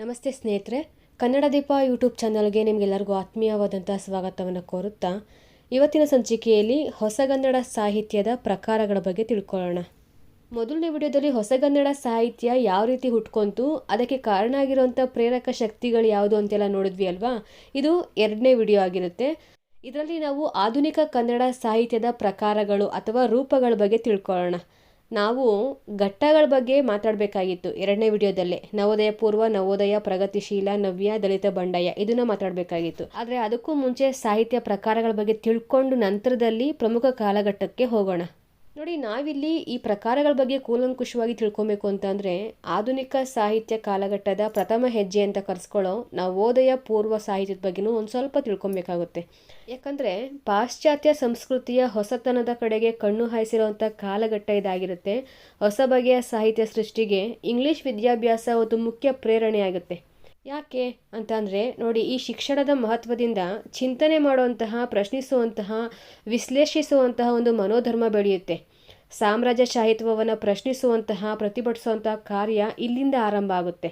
ನಮಸ್ತೆ ಸ್ನೇಹಿತರೆ, ಕನ್ನಡ ದೀಪ ಯೂಟ್ಯೂಬ್ ಚಾನಲ್ಗೆ ನಿಮಗೆಲ್ಲರಿಗೂ ಆತ್ಮೀಯವಾದಂಥ ಸ್ವಾಗತವನ್ನು ಕೋರುತ್ತಾ, ಇವತ್ತಿನ ಸಂಚಿಕೆಯಲ್ಲಿ ಹೊಸಗನ್ನಡ ಸಾಹಿತ್ಯದ ಪ್ರಕಾರಗಳ ಬಗ್ಗೆ ತಿಳ್ಕೊಳ್ಳೋಣ. ಮೊದಲನೇ ವಿಡಿಯೋದಲ್ಲಿ ಹೊಸಗನ್ನಡ ಸಾಹಿತ್ಯ ಯಾವ ರೀತಿ ಹುಟ್ಕೊಂತು, ಅದಕ್ಕೆ ಕಾರಣ ಆಗಿರುವಂಥ ಪ್ರೇರಕ ಶಕ್ತಿಗಳು ಯಾವುದು ಅಂತೆಲ್ಲ ನೋಡಿದ್ವಿ ಅಲ್ವಾ? ಇದು ಎರಡನೇ ವಿಡಿಯೋ ಆಗಿರುತ್ತೆ. ಇದರಲ್ಲಿ ನಾವು ಆಧುನಿಕ ಕನ್ನಡ ಸಾಹಿತ್ಯದ ಪ್ರಕಾರಗಳು ಅಥವಾ ರೂಪಗಳ ಬಗ್ಗೆ ತಿಳ್ಕೊಳ್ಳೋಣ. ನಾವು ಘಟ್ಟಗಳ ಬಗ್ಗೆ ಮಾತಾಡಬೇಕಾಗಿತ್ತು ಎರಡನೇ ವಿಡಿಯೋದಲ್ಲೇ. ನವೋದಯ ಪೂರ್ವ, ನವೋದಯ ಪ್ರಗತಿಶೀಲ, ನವ್ಯ, ದಲಿತ ಬಂಡಾಯ ಇದನ್ನ ಮಾತಾಡಬೇಕಾಗಿತ್ತು. ಆದರೆ ಅದಕ್ಕೂ ಮುಂಚೆ ಸಾಹಿತ್ಯ ಪ್ರಕಾರಗಳ ಬಗ್ಗೆ ತಿಳ್ಕೊಂಡು ನಂತರದಲ್ಲಿ ಪ್ರಮುಖ ಕಾಲಘಟ್ಟಕ್ಕೆ ಹೋಗೋಣ. ನೋಡಿ, ನಾವಿಲ್ಲಿ ಈ ಪ್ರಕಾರಗಳ ಬಗ್ಗೆ ಕೂಲಂಕುಷವಾಗಿ ತಿಳ್ಕೊಬೇಕು ಅಂತಂದರೆ, ಆಧುನಿಕ ಸಾಹಿತ್ಯ ಕಾಲಘಟ್ಟದ ಪ್ರಥಮ ಹೆಜ್ಜೆ ಅಂತ ಕರೆಸ್ಕೊಳ್ಳೋ ನವೋದಯ ಪೂರ್ವ ಸಾಹಿತ್ಯದ ಬಗ್ಗೆನೂ ಒಂದು ಸ್ವಲ್ಪ ತಿಳ್ಕೊಬೇಕಾಗುತ್ತೆ. ಯಾಕಂದರೆ, ಪಾಶ್ಚಾತ್ಯ ಸಂಸ್ಕೃತಿಯ ಹೊಸತನದ ಕಡೆಗೆ ಕಣ್ಣು ಹಾಯಿಸಿರುವಂಥ ಕಾಲಘಟ್ಟ ಇದಾಗಿರುತ್ತೆ. ಹೊಸ ಬಗೆಯ ಸಾಹಿತ್ಯ ಸೃಷ್ಟಿಗೆ ಇಂಗ್ಲಿಷ್ ವಿದ್ಯಾಭ್ಯಾಸ ಒಂದು ಮುಖ್ಯ ಪ್ರೇರಣೆಯಾಗುತ್ತೆ. ಯಾಕೆ ಅಂತಂದರೆ, ನೋಡಿ, ಈ ಶಿಕ್ಷಣದ ಮಹತ್ವದಿಂದ ಚಿಂತನೆ ಮಾಡುವಂತಹ, ಪ್ರಶ್ನಿಸುವಂತಹ, ವಿಶ್ಲೇಷಿಸುವಂತಹ ಒಂದು ಮನೋಧರ್ಮ ಬೆಳೆಯುತ್ತೆ. ಸಾಮ್ರಾಜ್ಯಶಾಹಿತ್ವವನ್ನು ಪ್ರಶ್ನಿಸುವಂತಹ ಪ್ರತಿಭಟಿಸುವಂತಹ ಕಾರ್ಯ ಇಲ್ಲಿಂದ ಆರಂಭ ಆಗುತ್ತೆ.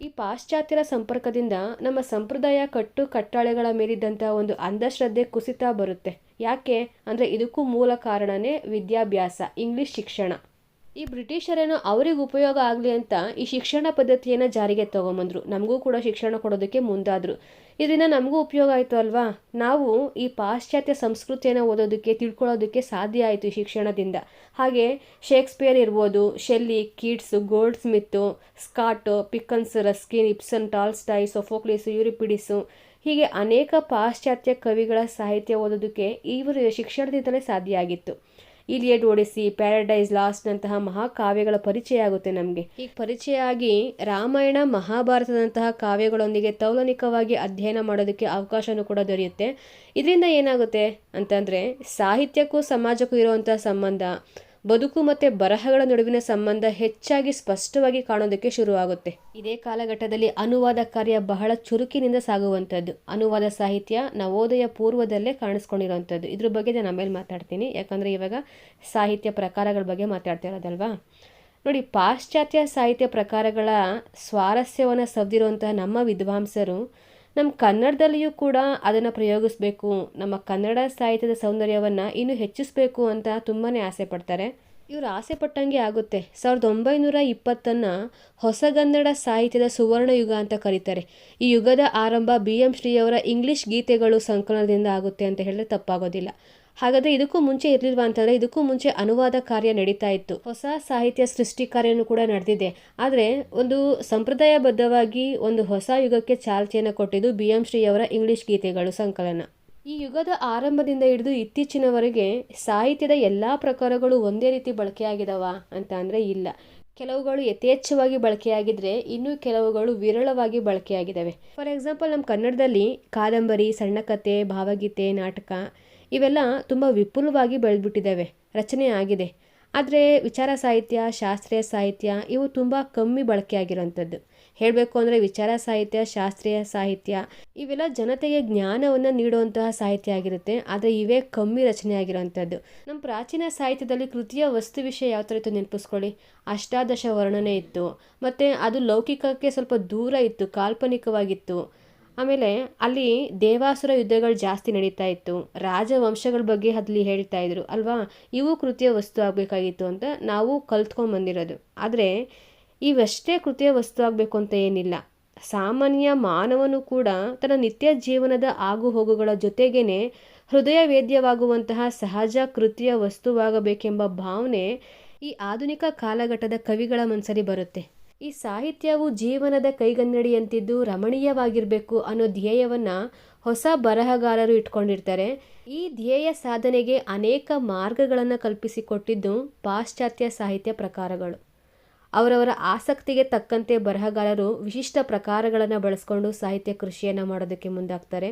ಈ ಪಾಶ್ಚಾತ್ಯರ ಸಂಪರ್ಕದಿಂದ ನಮ್ಮ ಸಂಪ್ರದಾಯ ಕಟ್ಟು ಕಟ್ಟಾಳೆಗಳ ಮೇಲಿದ್ದಂಥ ಒಂದು ಅಂಧಶ್ರದ್ಧೆ ಕುಸಿತ ಬರುತ್ತೆ. ಯಾಕೆ? ಅಂದರೆ ಇದಕ್ಕೂ ಮೂಲ ಕಾರಣನೇ ವಿದ್ಯಾಭ್ಯಾಸ, ಇಂಗ್ಲಿಷ್ ಶಿಕ್ಷಣ. ಈ ಬ್ರಿಟಿಷರೇನೋ ಅವ್ರಿಗೆ ಉಪಯೋಗ ಆಗಲಿ ಅಂತ ಈ ಶಿಕ್ಷಣ ಪದ್ಧತಿಯನ್ನು ಜಾರಿಗೆ ತಗೊಂಬಂದ್ರು. ನಮಗೂ ಕೂಡ ಶಿಕ್ಷಣ ಕೊಡೋದಕ್ಕೆ ಮುಂದಾದರು. ಇದರಿಂದ ನಮಗೂ ಉಪಯೋಗ ಆಯಿತು ಅಲ್ವಾ? ನಾವು ಈ ಪಾಶ್ಚಾತ್ಯ ಸಂಸ್ಕೃತಿಯನ್ನು ಓದೋದಕ್ಕೆ, ತಿಳ್ಕೊಳ್ಳೋದಕ್ಕೆ ಸಾಧ್ಯ ಆಯಿತು ಶಿಕ್ಷಣದಿಂದ. ಹಾಗೆ ಶೇಕ್ಸ್ಪಿಯರ್ ಇರ್ಬೋದು, Shelley, Keats Goldsmith Scott Dickens Ruskin Ibsen Tolstoy, Sophocles, Euripides ಹೀಗೆ ಅನೇಕ ಪಾಶ್ಚಾತ್ಯ ಕವಿಗಳ ಸಾಹಿತ್ಯ ಓದೋದಕ್ಕೆ ಇವರು ಶಿಕ್ಷಣದಿಂದಲೇ ಸಾಧ್ಯ ಆಗಿತ್ತು. ಇಲಿಯಡ್ ಓಡಿಸಿ ಪ್ಯಾರಡೈಸ್ ಲಾಸ್ಟ್ನಂತಹ ಮಹಾಕಾವ್ಯಗಳ ಪರಿಚಯ ಆಗುತ್ತೆ ನಮಗೆ. ಈಗ ಪರಿಚಯ ಆಗಿ ರಾಮಾಯಣ, ಮಹಾಭಾರತದಂತಹ ಕಾವ್ಯಗಳೊಂದಿಗೆ ತೌಲನಿಕವಾಗಿ ಅಧ್ಯಯನ ಮಾಡೋದಕ್ಕೆ ಅವಕಾಶನೂ ಕೂಡ ದೊರೆಯುತ್ತೆ. ಇದರಿಂದ ಏನಾಗುತ್ತೆ ಅಂತಂದರೆ ಸಾಹಿತ್ಯಕ್ಕೂ ಸಮಾಜಕ್ಕೂ ಇರುವಂತಹ ಸಂಬಂಧ ಬದುಕು ಮತ್ತು ಬರಹಗಳ ನಡುವಿನ ಸಂಬಂಧ ಹೆಚ್ಚಾಗಿ ಸ್ಪಷ್ಟವಾಗಿ ಕಾಣೋದಕ್ಕೆ ಶುರುವಾಗುತ್ತೆ. ಇದೇ ಕಾಲಘಟ್ಟದಲ್ಲಿ ಅನುವಾದ ಕಾರ್ಯ ಬಹಳ ಚುರುಕಿನಿಂದ ಸಾಗುವಂಥದ್ದು. ಅನುವಾದ ಸಾಹಿತ್ಯ ನವೋದಯ ಪೂರ್ವದಲ್ಲೇ ಕಾಣಿಸ್ಕೊಂಡಿರುವಂಥದ್ದು. ಇದ್ರ ಬಗ್ಗೆ ನಾನು ಆಮೇಲೆ ಮಾತಾಡ್ತೀನಿ. ಯಾಕಂದರೆ ಇವಾಗ ಸಾಹಿತ್ಯ ಪ್ರಕಾರಗಳ ಬಗ್ಗೆ ಮಾತಾಡ್ತಾ ಇರೋದಲ್ವಾ? ನೋಡಿ, ಪಾಶ್ಚಾತ್ಯ ಸಾಹಿತ್ಯ ಪ್ರಕಾರಗಳ ಸ್ವಾರಸ್ಯವನ್ನು ಸವ್ದಿರುವಂತಹ ನಮ್ಮ ವಿದ್ವಾಂಸರು ನಮ್ಮ ಕನ್ನಡದಲ್ಲಿಯೂ ಕೂಡ ಅದನ್ನು ಪ್ರಯೋಗಿಸಬೇಕು. ನಮ್ಮ ಕನ್ನಡ ಸಾಹಿತ್ಯದ ಸೌಂದರ್ಯವನ್ನು ಇನ್ನೂ ಹೆಚ್ಚಿಸಬೇಕು ಅಂತ ತುಂಬಾ ಆಸೆ ಪಡ್ತಾರೆ. ಇವರು ಆಸೆ ಪಟ್ಟಂಗೆ ಆಗುತ್ತೆ. ಸಾವಿರದ ಒಂಬೈನೂರ ಇಪ್ಪತ್ತನ್ನು ಹೊಸಗನ್ನಡ ಸಾಹಿತ್ಯದ ಸುವರ್ಣ ಯುಗ ಅಂತ ಕರೀತಾರೆ. ಈ ಯುಗದ ಆರಂಭ ಬಿ ಎಂ ಶ್ರೀಯವರ ಇಂಗ್ಲಿಷ್ ಗೀತೆಗಳು ಸಂಕಲನದಿಂದ ಆಗುತ್ತೆ ಅಂತ ಹೇಳಿದ್ರೆ ತಪ್ಪಾಗೋದಿಲ್ಲ. ಹಾಗಾದರೆ ಇದಕ್ಕೂ ಮುಂಚೆ ಇರಲಿಲ್ವಾ ಅಂತಂದರೆ ಇದಕ್ಕೂ ಮುಂಚೆ ಅನುವಾದ ಕಾರ್ಯ ನಡೀತಾ ಇತ್ತು. ಹೊಸ ಸಾಹಿತ್ಯ ಸೃಷ್ಟಿ ಕಾರ್ಯನೂ ಕೂಡ ನಡೆದಿದೆ. ಆದರೆ ಒಂದು ಸಂಪ್ರದಾಯಬದ್ಧವಾಗಿ ಒಂದು ಹೊಸ ಯುಗಕ್ಕೆ ಚಾಲ್ತಿಯನ್ನು ಕೊಟ್ಟಿದ್ದು ಬಿ ಎಂ ಶ್ರೀಯವರ ಇಂಗ್ಲಿಷ್ ಗೀತೆಗಳು ಸಂಕಲನ. ಈ ಯುಗದ ಆರಂಭದಿಂದ ಹಿಡಿದು ಇತ್ತೀಚಿನವರೆಗೆ ಸಾಹಿತ್ಯದ ಎಲ್ಲ ಪ್ರಕಾರಗಳು ಒಂದೇ ರೀತಿ ಬಳಕೆಯಾಗಿದವ ಅಂತ ಅಂದರೆ ಇಲ್ಲ. ಕೆಲವುಗಳು ಯಥೇಚ್ಛವಾಗಿ ಬಳಕೆಯಾಗಿದ್ರೆ ಇನ್ನು ಕೆಲವುಗಳು ವಿರಳವಾಗಿ ಬಳಕೆಯಾಗಿದ್ದಾವೆ ಫಾರ್ ಎಕ್ಸಾಂಪಲ್ ನಮ್ಮ ಕನ್ನಡದಲ್ಲಿ ಕಾದಂಬರಿ ಸಣ್ಣ ಕತೆ ಭಾವಗೀತೆ, ನಾಟಕ ಇವೆಲ್ಲ ತುಂಬ ವಿಪುಲವಾಗಿ ಬೆಳೆದ್ಬಿಟ್ಟಿದ್ದಾವೆ. ರಚನೆ ಆಗಿದೆ. ಆದರೆ ವಿಚಾರ ಸಾಹಿತ್ಯ, ಶಾಸ್ತ್ರೀಯ ಸಾಹಿತ್ಯ ಇವು ತುಂಬ ಕಮ್ಮಿ ಬಳಕೆಯಾಗಿರುವಂಥದ್ದು ಹೇಳಬೇಕು ಅಂದರೆ ವಿಚಾರ ಸಾಹಿತ್ಯ, ಶಾಸ್ತ್ರೀಯ ಸಾಹಿತ್ಯ ಇವೆಲ್ಲ ಜನತೆಗೆ ಜ್ಞಾನವನ್ನು ನೀಡುವಂತಹ ಸಾಹಿತ್ಯ ಆಗಿರುತ್ತೆ. ಆದರೆ ಇವೇ ಕಮ್ಮಿ ರಚನೆ ಆಗಿರುವಂಥದ್ದು. ನಮ್ಮ ಪ್ರಾಚೀನ ಸಾಹಿತ್ಯದಲ್ಲಿ ಕೃತಿಯ ವಸ್ತು ವಿಷಯ ಯಾವ ಥರ ಇತ್ತು ನೆನಪಿಸ್ಕೊಳ್ಳಿ? ಅಷ್ಟಾದಶ ವರ್ಣನೆ ಇತ್ತು. ಮತ್ತು ಅದು ಲೌಕಿಕಕ್ಕೆ ಸ್ವಲ್ಪ ದೂರ ಇತ್ತು, ಕಾಲ್ಪನಿಕವಾಗಿತ್ತು. ಆಮೇಲೆ ಅಲ್ಲಿ ದೇವಾಸುರ ಯುದ್ಧಗಳು ಜಾಸ್ತಿ ನಡೀತಾ ಇತ್ತು. ರಾಜವಂಶಗಳ ಬಗ್ಗೆ ಅಲ್ಲಿ ಹೇಳ್ತಾ ಇದ್ರು. ಅಲ್ವಾ? ಇವು ಕೃತಿಯ ವಸ್ತು ಆಗಬೇಕಾಗಿತ್ತು ಅಂತ ನಾವು ಕಲ್ತ್ಕೊಂಡ್ಬಂದಿರೋದು ಆದರೆ ಇವಷ್ಟೇ ಕೃತಿಯ ವಸ್ತು ಆಗಬೇಕು ಅಂತ ಏನಿಲ್ಲ. ಸಾಮಾನ್ಯ ಮಾನವನು ಕೂಡ ತನ್ನ ನಿತ್ಯ ಜೀವನದ ಆಗು ಹೋಗುಗಳ ಜೊತೆಗೇನೆ ಹೃದಯ ವೇದ್ಯವಾಗುವಂತಹ ಸಹಜ ಕೃತಿಯ ವಸ್ತುವಾಗಬೇಕೆಂಬ ಭಾವನೆ ಈ ಆಧುನಿಕ ಕಾಲಘಟ್ಟದ ಕವಿಗಳ ಮನಸ್ಸಲ್ಲಿ ಬರುತ್ತೆ. ಈ ಸಾಹಿತ್ಯವು ಜೀವನದ ಕೈಗನ್ನಡಿಯಂತಿದ್ದು ರಮಣೀಯವಾಗಿರಬೇಕು ಅನ್ನೋ ಧ್ಯೇಯವನ್ನು ಹೊಸ ಬರಹಗಾರರು ಇಟ್ಕೊಂಡಿರ್ತಾರೆ. ಈ ಧ್ಯೇಯ ಸಾಧನೆಗೆ ಅನೇಕ ಮಾರ್ಗಗಳನ್ನು ಕಲ್ಪಿಸಿಕೊಟ್ಟಿದ್ದು ಪಾಶ್ಚಾತ್ಯ ಸಾಹಿತ್ಯ ಪ್ರಕಾರಗಳು. ಅವರವರ ಆಸಕ್ತಿಗೆ ತಕ್ಕಂತೆ ಬರಹಗಾರರು ವಿಶಿಷ್ಟ ಪ್ರಕಾರಗಳನ್ನು ಬಳಸ್ಕೊಂಡು ಸಾಹಿತ್ಯ ಕೃಷಿಯನ್ನು ಮಾಡೋದಕ್ಕೆ ಮುಂದಾಗ್ತಾರೆ.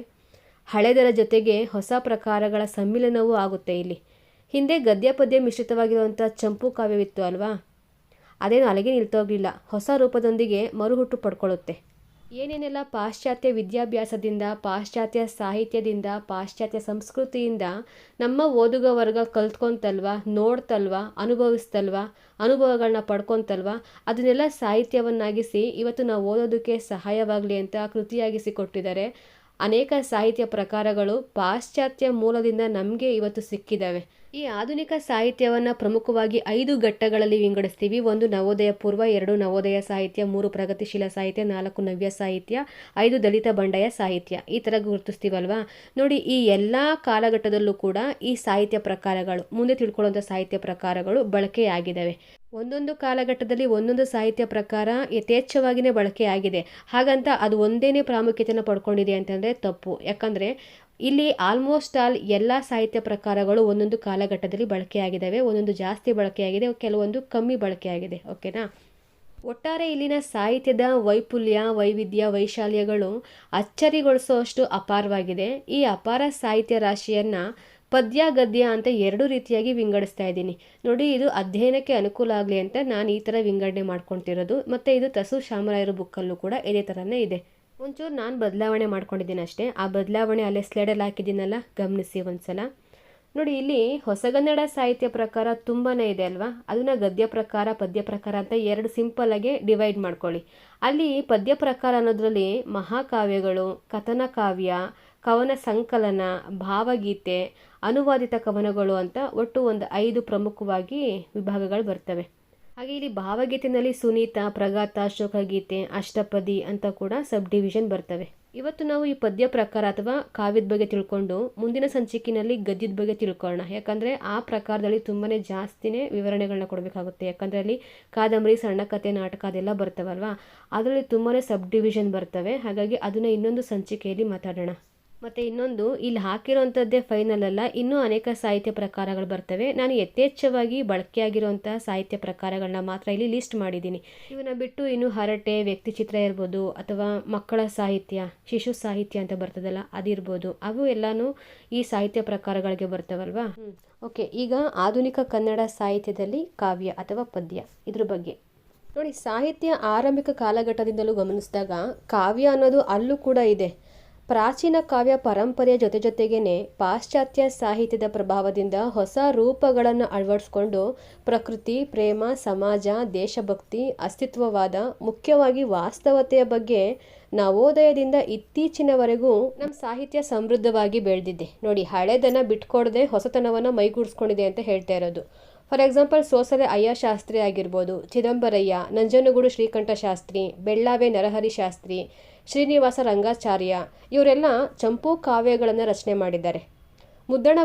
ಹಳೆದರ ಜೊತೆಗೆ ಹೊಸ ಪ್ರಕಾರಗಳ ಸಮ್ಮಿಲನವೂ ಆಗುತ್ತೆ ಇಲ್ಲಿ. ಹಿಂದೆ ಗದ್ಯ ಪದ್ಯ ಮಿಶ್ರಿತವಾಗಿರುವಂಥ ಚಂಪು ಕಾವ್ಯವಿತ್ತು ಅಲ್ವಾ? ಅದೇನು ಅಲ್ಲಿಗೆ ನಿಲ್ತೋಗ್ಲಿಲ್ಲ. ಹೊಸ ರೂಪದೊಂದಿಗೆ ಮರುಹುಟ್ಟು ಪಡ್ಕೊಳ್ಳುತ್ತೆ. ಏನೇನೆಲ್ಲ ಪಾಶ್ಚಾತ್ಯ ವಿದ್ಯಾಭ್ಯಾಸದಿಂದ, ಪಾಶ್ಚಾತ್ಯ ಸಾಹಿತ್ಯದಿಂದ, ಪಾಶ್ಚಾತ್ಯ ಸಂಸ್ಕೃತಿಯಿಂದ ನಮ್ಮ ಓದುಗ ವರ್ಗ ಕಲ್ತ್ಕೊಂತಲ್ವ, ನೋಡ್ತಲ್ವ, ಅನುಭವಿಸ್ತಲ್ವ ಅನುಭವಗಳನ್ನ ಪಡ್ಕೊಂತಲ್ವ, ಅದನ್ನೆಲ್ಲ ಸಾಹಿತ್ಯವನ್ನಾಗಿಸಿ ಇವತ್ತು ನಾವು ಓದೋದಕ್ಕೆ ಸಹಾಯವಾಗಲಿ ಅಂತ ಕೃತಿಯಾಗಿಸಿ ಕೊಟ್ಟಿದ್ದಾರೆ. ಅನೇಕ ಸಾಹಿತ್ಯ ಪ್ರಕಾರಗಳು ಪಾಶ್ಚಾತ್ಯ ಮೂಲದಿಂದ ನಮಗೆ ಇವತ್ತು ಸಿಕ್ಕಿದ್ದಾವೆ ಈ ಆಧುನಿಕ ಸಾಹಿತ್ಯವನ್ನು ಪ್ರಮುಖವಾಗಿ ಐದು ಘಟ್ಟಗಳಲ್ಲಿ ವಿಂಗಡಿಸ್ತೀವಿ. ಒಂದು ನವೋದಯ ಪೂರ್ವ, ಎರಡು ನವೋದಯ ಸಾಹಿತ್ಯ, ಮೂರು ಪ್ರಗತಿಶೀಲ ಸಾಹಿತ್ಯ, ನಾಲ್ಕು ನವ್ಯ ಸಾಹಿತ್ಯ, ಐದು ದಲಿತ ಬಂಡಾಯ ಸಾಹಿತ್ಯ. ಈ ಥರ ಗುರುತಿಸ್ತೀವಲ್ವಾ? ನೋಡಿ, ಈ ಎಲ್ಲ ಕಾಲಘಟ್ಟದಲ್ಲೂ ಕೂಡ ಈ ಸಾಹಿತ್ಯ ಪ್ರಕಾರಗಳು, ಮುಂದೆ ತಿಳ್ಕೊಳ್ಳುವಂಥ ಸಾಹಿತ್ಯ ಪ್ರಕಾರಗಳು ಬಳಕೆಯಾಗಿದ್ದಾವೆ ಒಂದೊಂದು ಕಾಲಘಟ್ಟದಲ್ಲಿ ಒಂದೊಂದು ಸಾಹಿತ್ಯ ಪ್ರಕಾರ ಯಥೇಚ್ಛವಾಗಿಯೇ ಬಳಕೆಯಾಗಿದೆ ಹಾಗಂತ ಅದು ಒಂದೇನೇ ಪ್ರಾಮುಖ್ಯತೆಯನ್ನು ಪಡ್ಕೊಂಡಿದೆ ಅಂತಂದರೆ ತಪ್ಪು. ಯಾಕಂದರೆ ಇಲ್ಲಿ ಆಲ್ಮೋಸ್ಟ್ ಆಲ್ ಎಲ್ಲ ಸಾಹಿತ್ಯ ಪ್ರಕಾರಗಳು ಒಂದೊಂದು ಕಾಲಘಟ್ಟದಲ್ಲಿ ಬಳಕೆಯಾಗಿದ್ದಾವೆ, ಒಂದೊಂದು ಜಾಸ್ತಿ ಬಳಕೆಯಾಗಿದೆ, ಕೆಲವೊಂದು ಕಮ್ಮಿ ಬಳಕೆಯಾಗಿದೆ ಓಕೆನಾ ಒಟ್ಟಾರೆ ಇಲ್ಲಿನ ಸಾಹಿತ್ಯದ ವೈಪುಲ್ಯ, ವೈವಿಧ್ಯ, ವೈಶಾಲ್ಯಗಳು ಅಚ್ಚರಿಗೊಳಿಸುವಷ್ಟು ಅಪಾರವಾಗಿದೆ. ಈ ಅಪಾರ ಸಾಹಿತ್ಯ ರಾಶಿಯನ್ನು ಪದ್ಯ, ಗದ್ಯ ಅಂತ ಎರಡು ರೀತಿಯಾಗಿ ವಿಂಗಡಿಸ್ತಾ ಇದ್ದೀನಿ. ನೋಡಿ, ಇದು ಅಧ್ಯಯನಕ್ಕೆ ಅನುಕೂಲ ಆಗಲಿ ಅಂತ ನಾನು ಈ ಥರ ವಿಂಗಡಣೆ ಮಾಡ್ಕೊತಿರೋದು. ಮತ್ತು ಇದು ತಸು, ಶಾಮರಾಯರ ಬುಕ್ಕಲ್ಲೂ ಕೂಡ ಇದೇ ಥರನೇ ಇದೆ. ಒಂಚೂರು ನಾನು ಬದಲಾವಣೆ ಮಾಡ್ಕೊಂಡಿದ್ದೀನಿ ಅಷ್ಟೇ. ಆ ಬದಲಾವಣೆ ಅಲ್ಲೇ ಸ್ಲೈಡಲ್ಲಿ ಹಾಕಿದ್ದೀನಲ್ಲ, ಗಮನಿಸಿ ಒಂದ್ಸಲ. ನೋಡಿ, ಇಲ್ಲಿ ಹೊಸಗನ್ನಡ ಸಾಹಿತ್ಯ ಪ್ರಕಾರ ತುಂಬಾ ಇದೆ ಅಲ್ವಾ? ಅದನ್ನು ಗದ್ಯ ಪ್ರಕಾರ, ಪದ್ಯ ಪ್ರಕಾರ ಅಂತ ಎರಡು ಸಿಂಪಲ್ಲಾಗಿ ಡಿವೈಡ್ ಮಾಡ್ಕೊಳ್ಳಿ. ಅಲ್ಲಿ ಪದ್ಯ ಪ್ರಕಾರ ಅನ್ನೋದ್ರಲ್ಲಿ ಮಹಾಕಾವ್ಯಗಳು, ಕಥನ ಕಾವ್ಯ, ಕವನ ಸಂಕಲನ, ಭಾವಗೀತೆ, ಅನುವಾದಿತ ಕವನಗಳು ಅಂತ ಒಟ್ಟು ಒಂದು ಐದು ಪ್ರಮುಖವಾಗಿ ವಿಭಾಗಗಳು ಬರ್ತವೆ. ಹಾಗೆ ಇಲ್ಲಿ ಭಾವಗೀತೆನಲ್ಲಿ ಸುನೀತ, ಪ್ರಗಾತ, ಶೋಕಗೀತೆ, ಅಷ್ಟಪದಿ ಅಂತ ಕೂಡ ಸಬ್ ಡಿವಿಷನ್ ಬರ್ತವೆ. ಇವತ್ತು ನಾವು ಈ ಪದ್ಯ ಪ್ರಕಾರ ಅಥವಾ ಕಾವ್ಯದ ಬಗ್ಗೆ ತಿಳ್ಕೊಂಡು ಮುಂದಿನ ಸಂಚಿಕೆಯಲ್ಲಿ ಗದ್ಯದ ಬಗ್ಗೆ ತಿಳ್ಕೊಳ್ಳೋಣ. ಯಾಕಂದರೆ ಆ ಪ್ರಕಾರದಲ್ಲಿ ತುಂಬಾ ಜಾಸ್ತಿನೇ ವಿವರಣೆಗಳನ್ನ ಕೊಡಬೇಕಾಗುತ್ತೆ. ಯಾಕಂದರೆ ಅಲ್ಲಿ ಕಾದಂಬರಿ, ಸಣ್ಣ ಕಥೆ ನಾಟಕ ಅದೆಲ್ಲ ಬರ್ತವಲ್ವಾ? ಅದರಲ್ಲಿ ತುಂಬಾ ಸಬ್ ಡಿವಿಷನ್ ಬರ್ತವೆ. ಹಾಗಾಗಿ ಅದನ್ನು ಇನ್ನೊಂದು ಸಂಚಿಕೆಯಲ್ಲಿ ಮಾತಾಡೋಣ. ಮತ್ತು ಇನ್ನೊಂದು, ಇಲ್ಲಿ ಹಾಕಿರೋಂಥದ್ದೇ ಫೈನಲ್ ಅಲ್ಲ, ಇನ್ನೂ ಅನೇಕ ಸಾಹಿತ್ಯ ಪ್ರಕಾರಗಳು ಬರ್ತವೆ. ನಾನು ಯಥೇಚ್ಛವಾಗಿ ಬಳಕೆಯಾಗಿರುವಂಥ ಸಾಹಿತ್ಯ ಪ್ರಕಾರಗಳನ್ನ ಮಾತ್ರ ಇಲ್ಲಿ ಲಿಸ್ಟ್ ಮಾಡಿದ್ದೀನಿ. ಇವನ್ನ ಬಿಟ್ಟು ಇನ್ನು ಹರಟೆ ವ್ಯಕ್ತಿ ಚಿತ್ರ ಇರ್ಬೋದು, ಅಥವಾ ಮಕ್ಕಳ ಸಾಹಿತ್ಯ, ಶಿಶು ಸಾಹಿತ್ಯ ಅಂತ ಬರ್ತದಲ್ಲ, ಅದಿರ್ಬೋದು. ಅವು ಎಲ್ಲನೂ ಈ ಸಾಹಿತ್ಯ ಪ್ರಕಾರಗಳಿಗೆ ಬರ್ತವಲ್ವಾ? ಓಕೆ, ಈಗ ಆಧುನಿಕ ಕನ್ನಡ ಸಾಹಿತ್ಯದಲ್ಲಿ ಕಾವ್ಯ ಅಥವಾ ಪದ್ಯ, ಇದ್ರ ಬಗ್ಗೆ. ನೋಡಿ, ಸಾಹಿತ್ಯ ಆರಂಭಿಕ ಕಾಲಘಟ್ಟದಿಂದಲೂ ಗಮನಿಸಿದಾಗ ಕಾವ್ಯ ಅನ್ನೋದು ಅಲ್ಲೂ ಕೂಡ ಇದೆ. ಪ್ರಾಚೀನ ಕಾವ್ಯ ಪರಂಪರೆಯ ಜೊತೆ ಜೊತೆಗೇನೆ ಪಾಶ್ಚಾತ್ಯ ಸಾಹಿತ್ಯದ ಪ್ರಭಾವದಿಂದ ಹೊಸ ರೂಪಗಳನ್ನು ಅಳವಡಿಸ್ಕೊಂಡು ಪ್ರಕೃತಿ, ಪ್ರೇಮ, ಸಮಾಜ, ದೇಶಭಕ್ತಿ, ಅಸ್ತಿತ್ವವಾದ, ಮುಖ್ಯವಾಗಿ ವಾಸ್ತವತೆಯ ಬಗ್ಗೆ ನವೋದಯದಿಂದ ಇತ್ತೀಚಿನವರೆಗೂ ನಮ್ಮ ಸಾಹಿತ್ಯ ಸಮೃದ್ಧವಾಗಿ ಬೆಳೆದಿದೆ. ನೋಡಿ ಹಳೆದನ್ನು ಬಿಟ್ಕೊಡದೆ ಹೊಸತನವನ್ನು ಮೈಗೂಡಿಸ್ಕೊಂಡಿದೆ ಅಂತ ಹೇಳ್ತಾ ಇರೋದು. ಫಾರ್ ಎಕ್ಸಾಂಪಲ್ ಸೋಸಲೆ ಅಯ್ಯ ಶಾಸ್ತ್ರಿ ಆಗಿರ್ಬೋದು, ಚಿದಂಬರಯ್ಯ, ನಂಜನಗೂಡು ಶ್ರೀಕಂಠ ಶಾಸ್ತ್ರಿ, ಬೆಳ್ಳಾವೆ ನರಹರಿ ಶಾಸ್ತ್ರಿ ಶ್ರೀನಿವಾಸ ರಂಗಾಚಾರ್ಯ, ಇವರೆಲ್ಲ ಚಂಪು ಕಾವ್ಯಗಳನ್ನು ರಚನೆ ಮಾಡಿದ್ದಾರೆ. ಮುದ್ದಣ್ಣ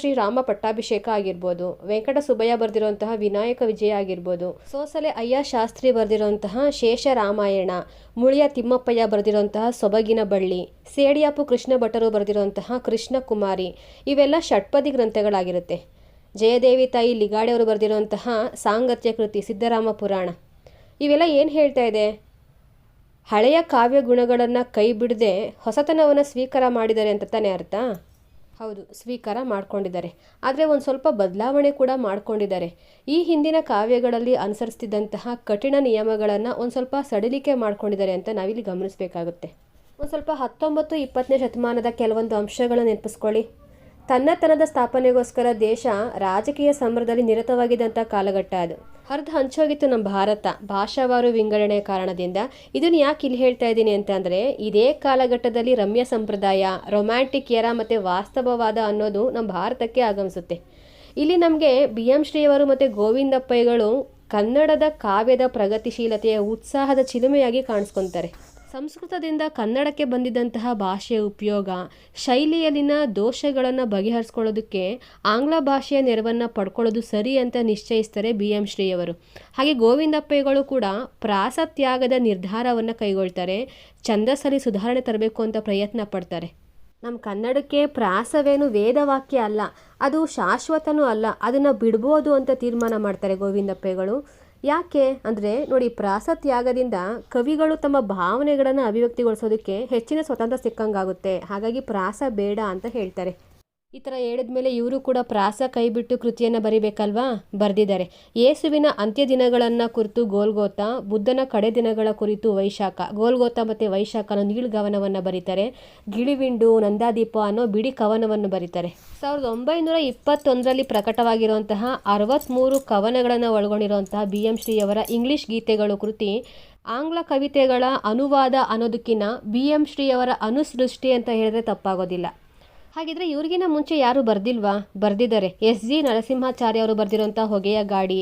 ಶ್ರೀ ರಾಮ ಪಟ್ಟಾಭಿಷೇಕ ಆಗಿರ್ಬೋದು, ವೆಂಕಟ ಸುಬ್ಬಯ್ಯ ಬರೆದಿರುವಂತಹ ವಿನಾಯಕ ವಿಜಯ ಆಗಿರ್ಬೋದು, ಸೋಸಲೆ ಅಯ್ಯ ಶಾಸ್ತ್ರಿ ಬರೆದಿರುವಂತಹ ಶೇಷ ರಾಮಾಯಣ, ಮುಳಿಯ ತಿಮ್ಮಪ್ಪಯ್ಯ ಬರೆದಿರುವಂತಹ ಸೊಬಗಿನ ಬಳ್ಳಿ, ಸೇಡಿಯಾಪು ಕೃಷ್ಣ ಭಟ್ಟರು ಬರೆದಿರುವಂತಹ ಕೃಷ್ಣ ಕುಮಾರಿ, ಇವೆಲ್ಲ ಷಟ್ಪದಿ ಗ್ರಂಥಗಳಾಗಿರುತ್ತೆ. ಜಯದೇವಿ ತಾಯಿ ಲಿಗಾಡೆಯವರು ಬರೆದಿರುವಂತಹ ಸಾಂಗತ್ಯ ಕೃತಿ ಸಿದ್ದರಾಮ ಪುರಾಣ ಇವೆಲ್ಲ ಏನು ಹೇಳ್ತಾ ಇದೆ? ಹಳೆಯ ಕಾವ್ಯ ಗುಣಗಳನ್ನು ಕೈ ಬಿಡದೆ ಹೊಸತನವನ್ನು ಸ್ವೀಕಾರ ಮಾಡಿದ್ದಾರೆ ಅಂತ ತಾನೇ ಅರ್ಥ? ಹೌದು, ಸ್ವೀಕಾರ ಮಾಡ್ಕೊಂಡಿದ್ದಾರೆ. ಆದರೆ ಒಂದು ಸ್ವಲ್ಪ ಬದಲಾವಣೆ ಕೂಡ ಮಾಡ್ಕೊಂಡಿದ್ದಾರೆ. ಈ ಹಿಂದಿನ ಕಾವ್ಯಗಳಲ್ಲಿ ಅನುಸರಿಸ್ತಿದ್ದಂತಹ ಕಠಿಣ ನಿಯಮಗಳನ್ನು ಒಂದು ಸ್ವಲ್ಪ ಸಡಿಲಿಕೆ ಮಾಡ್ಕೊಂಡಿದ್ದಾರೆ ಅಂತ ನಾವಿಲ್ಲಿ ಗಮನಿಸಬೇಕಾಗುತ್ತೆ. ಒಂದು ಸ್ವಲ್ಪ ಹತ್ತೊಂಬತ್ತು ಇಪ್ಪತ್ತನೇ ಶತಮಾನದ ಕೆಲವೊಂದು ಅಂಶಗಳನ್ನು ನೆನಪಿಸ್ಕೊಳ್ಳಿ. ತನ್ನತನದ ಸ್ಥಾಪನೆಗೋಸ್ಕರ ದೇಶ ರಾಜಕೀಯ ಸಮರದಲ್ಲಿ ನಿರತವಾಗಿದ್ದಂಥ ಕಾಲಘಟ್ಟ ಅದು. ಹರಿದು ಹಂಚೋಗಿತ್ತು ನಮ್ಮ ಭಾರತ. ಭಾಷಾವಾರು ವಿಂಗಡಣೆಯ ಕಾರಣದಿಂದ. ಇದನ್ನು ಯಾಕೆ ಇಲ್ಲಿ ಹೇಳ್ತಾ ಇದ್ದೀನಿ ಅಂತಂದರೆ ಇದೇ ಕಾಲಘಟ್ಟದಲ್ಲಿ ರಮ್ಯ ಸಂಪ್ರದಾಯ ರೊಮ್ಯಾಂಟಿಕ್ ಎರ ಮತ್ತು ವಾಸ್ತವವಾದ ಅನ್ನೋದು ನಮ್ಮ ಭಾರತಕ್ಕೆ ಆಗಮಿಸುತ್ತೆ. ಇಲ್ಲಿ ನಮಗೆ ಬಿ ಎಂ ಶ್ರೀಯವರು ಮತ್ತು ಗೋವಿಂದಪ್ಪಯ್ಯಗಳು ಕನ್ನಡದ ಕಾವ್ಯದ ಪ್ರಗತಿಶೀಲತೆಯ ಉತ್ಸಾಹದ ಚಿಲುಮೆಯಾಗಿ ಕಾಣಿಸ್ಕೊತಾರೆ. ಸಂಸ್ಕೃತದಿಂದ ಕನ್ನಡಕ್ಕೆ ಬಂದಿದ್ದಂತಹ ಭಾಷೆಯ ಉಪಯೋಗ, ಶೈಲಿಯಲ್ಲಿನ ದೋಷಗಳನ್ನು ಬಗೆಹರಿಸ್ಕೊಳ್ಳೋದಕ್ಕೆ ಆಂಗ್ಲ ಭಾಷೆಯ ನೆರವನ್ನು ಪಡ್ಕೊಳ್ಳೋದು ಸರಿ ಅಂತ ನಿಶ್ಚಯಿಸ್ತಾರೆ ಬಿ ಎಂ ಶ್ರೀಯವರು. ಹಾಗೆ ಗೋವಿಂದಪ್ಪೆಗಳು ಕೂಡ ಪ್ರಾಸತ್ಯಾಗದ ನಿರ್ಧಾರವನ್ನು ಕೈಗೊಳ್ತಾರೆ ಛಂದಸ್ಸಲ್ಲಿ ಸುಧಾರಣೆ ತರಬೇಕು ಅಂತ ಪ್ರಯತ್ನ ಪಡ್ತಾರೆ. ನಮ್ಮ ಕನ್ನಡಕ್ಕೆ ಪ್ರಾಸವೇನು ವೇದವಾಕ್ಯ ಅಲ್ಲ, ಅದು ಶಾಶ್ವತನೂ ಅಲ್ಲ, ಅದನ್ನು ಬಿಡ್ಬೋದು ಅಂತ ತೀರ್ಮಾನ ಮಾಡ್ತಾರೆ ಗೋವಿಂದಪ್ಪಯ್ಯಗಳು. ಯಾಕೆ? ಅಂದರೆ ನೋಡಿ, ಪ್ರಾಸತ್ಯಾಗದಿಂದ ಕವಿಗಳು ತಮ್ಮ ಭಾವನೆಗಳನ್ನು ಅಭಿವ್ಯಕ್ತಿಗೊಳಿಸೋದಕ್ಕೆ ಹೆಚ್ಚಿನ ಸ್ವತಂತ್ರ ಸಿಕ್ಕಂಗಾಗುತ್ತೆ. ಹಾಗಾಗಿ ಪ್ರಾಸ ಬೇಡ ಅಂತ ಹೇಳ್ತಾರೆ. ಈ ಥರ ಹೇಳಿದ್ಮೇಲೆ ಇವರು ಕೂಡ ಪ್ರಾಸ ಕೈಬಿಟ್ಟು ಕೃತಿಯನ್ನು ಬರಿಬೇಕಲ್ವಾ? ಬರೆದಿದ್ದಾರೆ. ಯೇಸುವಿನ ಅಂತ್ಯ ದಿನಗಳನ್ನು ಕುರಿತು ಗೋಲ್ಗೋತ, ಬುದ್ಧನ ಕಡೆ ದಿನಗಳ ಕುರಿತು ವೈಶಾಖ, ಗೋಲ್ಗೋತ ಮತ್ತು ವೈಶಾಖನ ಅನ್ನೋ ನೀಳು ಬರೀತಾರೆ. ಗಿಳಿವಿಂಡು, ನಂದಾದೀಪ ಅನ್ನೋ ಬಿಡಿ ಕವನವನ್ನು ಬರೀತಾರೆ. ಸಾವಿರದ ಒಂಬೈನೂರ ಇಪ್ಪತ್ತೊಂದರಲ್ಲಿ ಪ್ರಕಟವಾಗಿರುವಂತಹ ಅರವತ್ತ್ಮೂರು ಕವನಗಳನ್ನು ಒಳಗೊಂಡಿರುವಂತಹ ಬಿ ಎಂ ಶ್ರೀಯವರ ಇಂಗ್ಲಿಷ್ ಗೀತೆಗಳು ಕೃತಿ, ಆಂಗ್ಲ ಕವಿತೆಗಳ ಅನುವಾದ ಅನ್ನೋದಕ್ಕಿಂತ ಬಿ ಎಂ ಶ್ರೀಯವರ ಅನುಸೃಷ್ಟಿ ಅಂತ ಹೇಳಿದ್ರೆ ತಪ್ಪಾಗೋದಿಲ್ಲ. ಹಾಗಿದ್ರೆ ಇವ್ರಿಗಿನ ಮುಂಚೆ ಯಾರು ಬರ್ದಿಲ್ವಾ? ಬರ್ದಿದ್ದಾರೆ. ಎಸ್ ಜಿ ನರಸಿಂಹಾಚಾರ್ಯ ಅವರು ಬರೆದಿರುವಂಥ ಹೊಗೆಯ ಗಾಡಿ,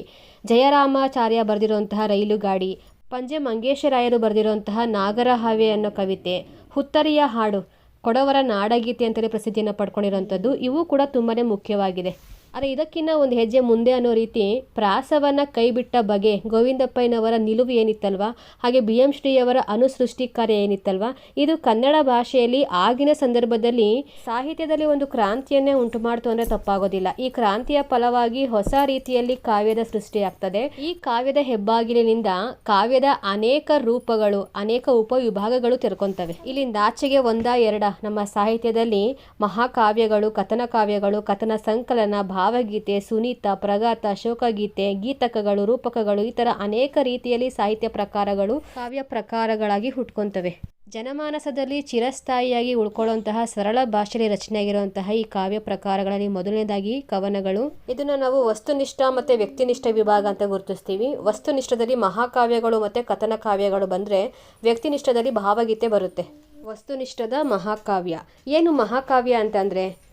ಜಯರಾಮಾಚಾರ್ಯ ಬರೆದಿರುವಂತಹ ರೈಲು ಗಾಡಿ, ಪಂಜೆ ಮಂಗೇಶರಾಯರು ಬರೆದಿರುವಂತಹ ನಾಗರಹಾವೆ ಅನ್ನೋ ಕವಿತೆ, ಹುತ್ತರಿಯ ಹಾಡು, ಕೊಡವರ ನಾಡಗೀತೆ ಅಂತಲೇ ಪ್ರಸಿದ್ಧಿಯನ್ನು ಪಡ್ಕೊಂಡಿರುವಂಥದ್ದು ಇವು ಕೂಡ ತುಂಬಾ ಮುಖ್ಯವಾಗಿದೆ. ಆದರೆ ಇದಕ್ಕಿಂತ ಒಂದು ಹೆಜ್ಜೆ ಮುಂದೆ ಅನ್ನೋ ರೀತಿ ಪ್ರಾಸವನ್ನು ಕೈಬಿಟ್ಟ ಬಗೆ ಗೋವಿಂದಪ್ಪಯ್ಯನವರ ನಿಲುವು ಏನಿತ್ತಲ್ವ? ಹಾಗೆ ಬಿ ಎಂ ಶ್ರೀಯವರ ಅನುಸೃಷ್ಟಿ ಕಾರ್ಯ ಏನಿತ್ತಲ್ವ? ಇದು ಕನ್ನಡ ಭಾಷೆಯಲ್ಲಿ ಆಗಿನ ಸಂದರ್ಭದಲ್ಲಿ ಸಾಹಿತ್ಯದಲ್ಲಿ ಒಂದು ಕ್ರಾಂತಿಯನ್ನೇ ಉಂಟು ಮಾಡ್ತು ಅಂದರೆ ತಪ್ಪಾಗೋದಿಲ್ಲ. ಈ ಕ್ರಾಂತಿಯ ಫಲವಾಗಿ ಹೊಸ ರೀತಿಯಲ್ಲಿ ಕಾವ್ಯದ ಸೃಷ್ಟಿಯಾಗ್ತದೆ ಈ ಕಾವ್ಯದ ಹೆಬ್ಬಾಗಿಲಿನಿಂದ ಕಾವ್ಯದ ಅನೇಕ ರೂಪಗಳು, ಅನೇಕ ಉಪವಿಭಾಗಗಳು ತೆರ್ಕೊಂತವೆ. ಇಲ್ಲಿಂದ ಆಚೆಗೆ ಒಂದ ಎರಡ ನಮ್ಮ ಸಾಹಿತ್ಯದಲ್ಲಿ ಮಹಾಕಾವ್ಯಗಳು, ಕಥನ ಕಾವ್ಯಗಳು, ಕಥನ ಸಂಕಲನ ಭಾವಗೀತೆ, ಸುನೀತ, ಪ್ರಗಾತ, ಶೋಕಗೀತೆ, ಗೀತಕಗಳು, ರೂಪಕಗಳು ಈ ಅನೇಕ ರೀತಿಯಲ್ಲಿ ಸಾಹಿತ್ಯ ಪ್ರಕಾರಗಳು ಕಾವ್ಯ ಪ್ರಕಾರಗಳಾಗಿ ಹುಟ್ಕೊಂತವೆ. ಜನಮಾನಸದಲ್ಲಿ ಚಿರಸ್ಥಾಯಿಯಾಗಿ ಉಳ್ಕೊಳ್ಳುವಂತಹ ಸರಳ ಭಾಷೆಯಲ್ಲಿ ರಚನೆಯಾಗಿರುವಂತಹ ಈ ಕಾವ್ಯ ಪ್ರಕಾರಗಳಲ್ಲಿ ಮೊದಲನೇದಾಗಿ ಕವನಗಳು. ಇದನ್ನು ನಾವು ವಸ್ತುನಿಷ್ಠ ಮತ್ತು ವ್ಯಕ್ತಿನಿಷ್ಠ ವಿಭಾಗ ಅಂತ ಗುರುತಿಸ್ತೀವಿ. ವಸ್ತುನಿಷ್ಠದಲ್ಲಿ ಮಹಾಕಾವ್ಯಗಳು ಮತ್ತು ಕಥನ ಕಾವ್ಯಗಳು ಬಂದರೆ ವ್ಯಕ್ತಿನಿಷ್ಠದಲ್ಲಿ ಭಾವಗೀತೆ ಬರುತ್ತೆ. ವಸ್ತುನಿಷ್ಠದ ಮಹಾಕಾವ್ಯ. ಏನು ಮಹಾಕಾವ್ಯ ಅಂತಂದರೆ?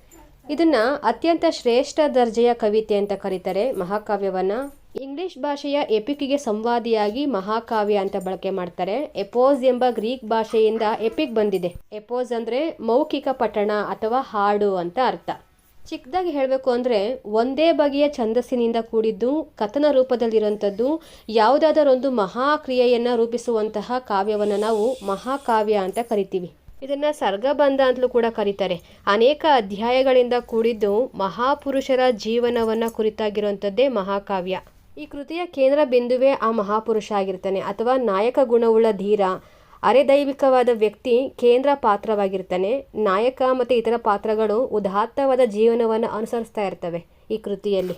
ಇದನ್ನು ಅತ್ಯಂತ ಶ್ರೇಷ್ಠ ದರ್ಜೆಯ ಕವಿತೆ ಅಂತ ಕರೀತಾರೆ ಮಹಾಕಾವ್ಯವನ್ನು. ಇಂಗ್ಲಿಷ್ ಭಾಷೆಯ ಎಪಿಕ್ಗೆ ಸಂವಾದಿಯಾಗಿ ಮಹಾಕಾವ್ಯ ಅಂತ ಬಳಕೆ ಮಾಡ್ತಾರೆ. ಎಪೋಸ್ ಎಂಬ ಗ್ರೀಕ್ ಭಾಷೆಯಿಂದ ಎಪಿಕ್ ಬಂದಿದೆ. ಎಪೋಸ್ ಅಂದರೆ ಮೌಖಿಕ ಪಠಣ ಅಥವಾ ಹಾಡು ಅಂತ ಅರ್ಥ. ಚಿಕ್ಕದಾಗಿ ಹೇಳಬೇಕು ಅಂದರೆ ಒಂದೇ ಬಗೆಯ ಛಂದಸ್ಸಿನಿಂದ ಕೂಡಿದ್ದು, ಕಥನ ರೂಪದಲ್ಲಿರುವಂಥದ್ದು, ಯಾವುದಾದರೊಂದು ಮಹಾಕ್ರಿಯೆಯನ್ನು ರೂಪಿಸುವಂತಹ ಕಾವ್ಯವನ್ನು ನಾವು ಮಹಾಕಾವ್ಯ ಅಂತ ಕರಿತೀವಿ. ಇದನ್ನು ಸರ್ಗಬಂಧ ಅಂತಲೂ ಕೂಡ ಕರೀತಾರೆ. ಅನೇಕ ಅಧ್ಯಾಯಗಳಿಂದ ಕೂಡಿದ್ದು ಮಹಾಪುರುಷರ ಜೀವನವನ್ನು ಕುರಿತಾಗಿರುವಂಥದ್ದೇ ಮಹಾಕಾವ್ಯ. ಈ ಕೃತಿಯ ಕೇಂದ್ರ ಬಿಂದುವೇ ಆ ಮಹಾಪುರುಷ ಆಗಿರ್ತಾನೆ ಅಥವಾ ನಾಯಕ ಗುಣವುಳ್ಳ ಧೀರ, ಅರೆದೈವಿಕವಾದ ವ್ಯಕ್ತಿ ಕೇಂದ್ರ ಪಾತ್ರವಾಗಿರ್ತಾನೆ. ನಾಯಕ ಮತ್ತು ಇತರ ಪಾತ್ರಗಳು ಉದಾತ್ತವಾದ ಜೀವನವನ್ನು ಅನುಸರಿಸ್ತಾ ಇರ್ತವೆ ಈ ಕೃತಿಯಲ್ಲಿ.